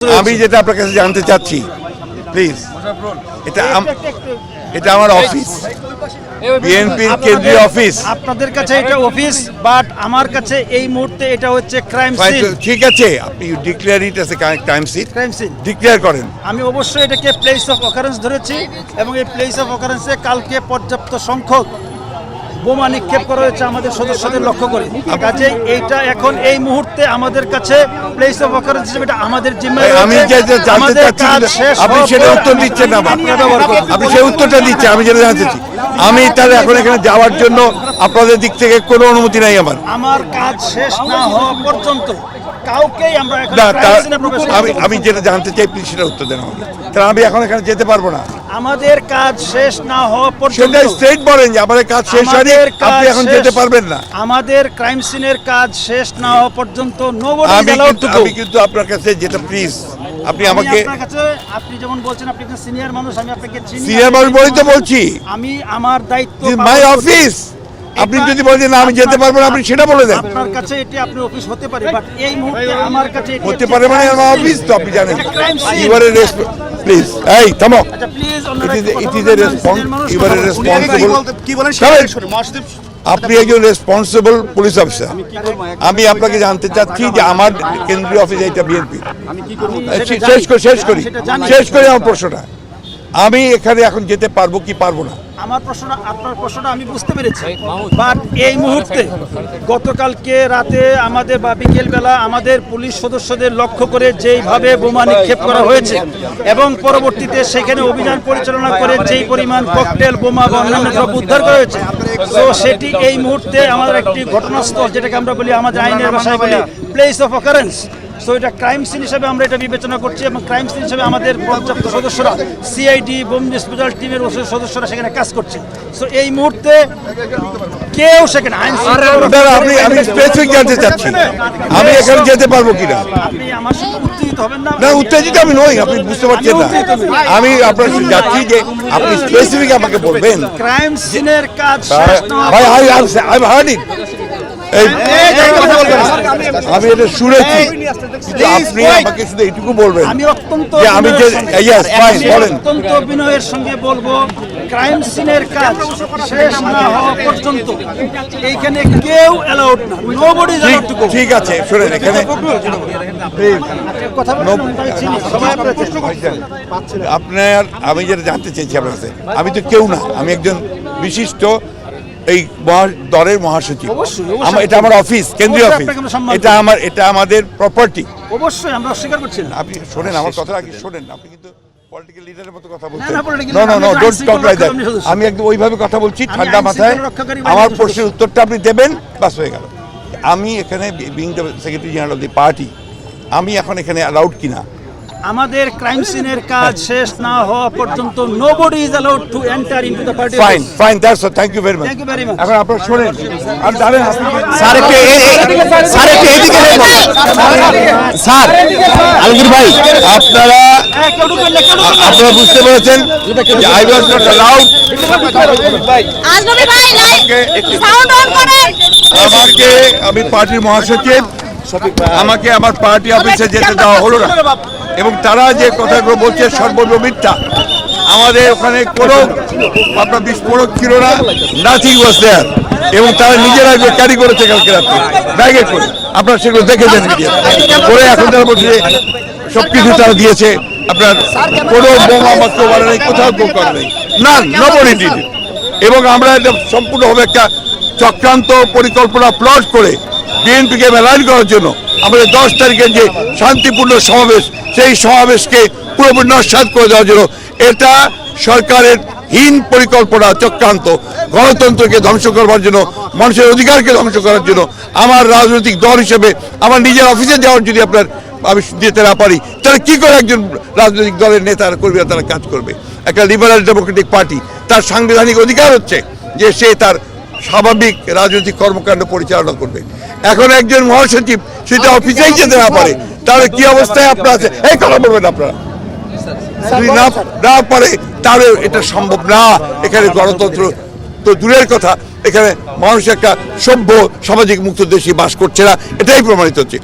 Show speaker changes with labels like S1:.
S1: আমি যেটা আপনার কাছে জানতে চাচ্ছি প্লিজ এটা এটা আমার অফিস বিএনপির কেন্দ্রীয় অফিস
S2: আপনাদের কাছে এটা অফিস বাট আমার কাছে এই মুহূর্তে এটা হচ্ছে ক্রাইম সিন
S1: ঠিক আছে আপনি declare it a crime seat
S2: crime scene
S1: declare করেন।
S2: আমি অবশ্যই এটাকে প্লেস অফ অকারেন্স ধরেছি এবং এই প্লেস অফ অকারেন্সে কালকে পর্যাপ্ত সংখ্যক বোমা নিক্ষেপ করা হয়েছে আমাদের সদস্যদের লক্ষ্য করে। কাজে এইটা এখন এই মুহূর্তে আমাদের কাছে প্লেস অফ অকারেন্স হিসেবে এটা আমাদের জিম্মায়
S1: আমি যে জানতে চাচ্ছি আপনি সেটা উত্তর দিচ্ছেন না। আপনি সেই উত্তরটা দিচ্ছেন আমি যেটা জানতে চাচ্ছি। আমি তাহলে এখন এখানে যাওয়ার জন্য আপনাদের দিক থেকে কোনো অনুমতি নাই আমার।
S2: আমার কাজ শেষ না হওয়া পর্যন্ত কাউকেই আমরা
S1: আমি আমি যেটা জানতে চাই প্লিজ সেটা উত্তর দেন আমাকে। কারণ আমি এখন এখানে যেতে পারব না।
S2: আমাদের কাজ শেষ না হওয়া পর্যন্ত
S1: সেটা স্ট্রেট বলেন যে আমাদের কাজ শেষ হয়নি
S2: কাজ
S1: আপনি এখন যেতে পারবেন না।
S2: আমাদের ক্রাইম সিনের কাজ শেষ না হওয়া পর্যন্ত নোবডি
S1: আমি কিন্তু আমি কিন্তু আপনার কাছে যেটা প্লিজ আপনি আমাকে
S2: আপনি যেমন বলছেন আপনি একজন সিনিয়র মানুষ আমি আপনাকে চিনি
S1: সিনিয়র মানুষ বলেই তো বলছি।
S2: আমি আমার দায়িত্ব
S1: মাই অফিস আপনি যদি বলেন না আমি যেতে পারব না আপনি সেটা বলে দেন।
S2: আপনার কাছে এটি আপনার অফিস হতে পারে বাট এই মুহূর্তে আমার কাছে
S1: হতে পারে মানে আমার অফিস তো আপনি জানেন। ইউ আর প্লিজ এই থামো
S2: on. Please
S1: It is a- it is a response- you are a responsible-
S3: কি বলেন?
S1: আপনি একজন রেসপন্সিবল পুলিশ অফিসার আমি আপনাকে জানতে চাচ্ছি যে আমার কেন্দ্রীয় অফিস এইটা বিএনপি। শেষ করি শেষ করি। শেষ করি আমার প্রশ্নটা। আমি এখানে এখন যেতে পারব কি পারব না?
S2: আমার প্রশ্নটা আপনার প্রশ্নটা আমি বুঝতে পেরেছি। বাট এই মুহূর্তে গতকালকে রাতে আমাদের বা বিকেলবেলা আমাদের পুলিশ সদস্যদের লক্ষ্য করে যেইভাবে বোমা নিক্ষেপ করা হয়েছে এবং পরবর্তীতে সেখানে অভিযান পরিচালনা করে যেই পরিমাণ ককটেল বোমা বা অন্যান্য দ্রব্য উদ্ধার করা হয়েছে। তো সেটি এই মুহূর্তে আমাদের একটি ঘটনাস্থল যেটাকে আমরা বলি আমাদের আইনের ভাষায় বলি প্লেস অফ অকারেন্স সো এটা ক্রাইম সিন হিসেবে আমরা এটা বিবেচনা করছি এবং ক্রাইম সিন হিসেবে আমাদের পর্যাপ্ত সদস্যরা সিআইডি বোম ডিসপোজাল টিমের সদস্যরা সেখানে কাজ করছে। সো এই মুহূর্তে কেউ সেখানে আইন
S1: আপনি আমি স্পেসিফিক জানতে চাচ্ছি আমি এখানে যেতে পারব কিনা?
S2: আপনি আমার সাথে উত্তেজিত হবেন না।
S1: না উত্তেজিত আমি নই আপনি বুঝতে পারছেন না। আমি আপনার যাচ্ছি যে আপনি স্পেসিফিক আমাকে বলবেন।
S2: ক্রাইম সিনের কাজ শেষ না
S1: ভাই আই আই হার্ড ইট আমি এটা শুনেছি। আপনি আমাকে শুধু এইটুকু বলবেন।
S2: আমি অত্যন্ত
S1: আমি যে
S2: বিনয়ের
S1: ফাইন বলেন।
S2: অত্যন্ত বিনয়ের সঙ্গে বলব ক্রাইম সিনের কাজ শেষ না হওয়া পর্যন্ত এইখানে কেউ অ্যালাউড না। নোবডি
S1: ঠিক আছে শোনেন এখানে
S2: আপনার
S1: আমি যেটা জানতে চাইছি আপনার আমি তো কেউ না আমি একজন বিশিষ্ট এই মহা- দলের মহাসচিব।
S2: অবশ্যই।
S1: আমার এটা আমার অফিস কেন্দ্রীয় অফিস এটা আমার এটা আমাদের প্রপার্টি
S2: অবশ্যই আমরা অস্বীকার করছি না।
S1: আপনি শোনেন আমার কথা আগে শোনেন আপনি কিন্তু পলিটিক্যাল লিডারের মতো কথা বলছেন।
S2: না,
S1: নো নো
S2: আমি
S1: ডোন্ট টক লাইক দ্যাট আমি একদম ওইভাবে কথা বলছি ঠান্ডা মাথায়। আমার। প্রশ্নের উত্তরটা আপনি দেবেন বাস হয়ে গেল। আমি এখানে being the secretary general of the party আমি এখন এখানে অ্যালাউড কিনা?
S2: আমাদের ক্রাইম সিনের কাজ শেষ না হওয়া পর্যন্ত nobody is allowed to enter into the party
S1: fine fine that's all thank you very much
S2: Thank you very much.
S1: এখন আপনারা শোনেন। আর দাঁড়ান
S4: স্যার একটু স্যার একটু এদিকে হয়ে। স্যার আলমগীর ভাই
S1: আপনারা আপনারা বুঝতে পেরেছেন যে আই ওয়াজ নট অ্যালাউড
S5: আজনবী ভাই লাইট সাউন্ড অন করেন।
S1: আমাকে আমি পার্টির মহাসচিব আমাকে আমার পার্টি অফিসে যেতে দেওয়া হলো না। এবং তারা যে কথাগুলো বলছে সর্বত্র মিথ্যা আমাদের ওখানে কোনো আপনার বিস্ফোরক ছিল না নাথিং ওয়াজ দেয়ার এবং তারা নিজেরা এগুলো ক্যারি করেছে কালকে রাত্রে ব্যাগে করে। আপনারা সেগুলো দেখেছেন করে এখন তারা বলছে সব কিছু তারা দিয়েছে আপনার কোনো বোমা মাত্র বাড়ে নেই কোথাও কেউ করে নেই। না নবরী এবং আমরা এটা সম্পূর্ণভাবে একটা চক্রান্ত পরিকল্পনা প্লট করে বিএনপিকে মেলাইন করার জন্য আমাদের দশ তারিখের যে শান্তিপূর্ণ সমাবেশ, সেই সমাবেশকে পুরোপুরি নস্বাত করে দেওয়ার জন্য এটা সরকারের হীন পরিকল্পনা, চক্রান্ত, গণতন্ত্রকে ধ্বংস করবার জন্য, মানুষের অধিকারকে ধ্বংস করার জন্য আমার রাজনৈতিক দল হিসেবে, আমার নিজের অফিসে যাওয়ার যদি আপনার আমি দিতে না পারি, তাহলে কি করে একজন রাজনৈতিক দলের নেতা কর্মীরা তারা কাজ করবে? একটা লিবারাল ডেমোক্রেটিক পার্টি তার সাংবিধানিক অধিকার হচ্ছে যে সে তার স্বাভাবিক রাজনৈতিক কর্মকাণ্ড পরিচালনা করবে। এখন একজন মহাসচিব সেটা অফিসেই যেতে না পারে। তাহলে কি অবস্থায় আপনার আছে এই কথা বলবেন আপনারা। যদি না না পারে তাহলে এটা সম্ভব না। এখানে গণতন্ত্র তো দূরের কথা। এখানে মানুষ একটা সভ্য সামাজিক মুক্ত দেশে বাস করছে না। এটাই প্রমাণিত হচ্ছে।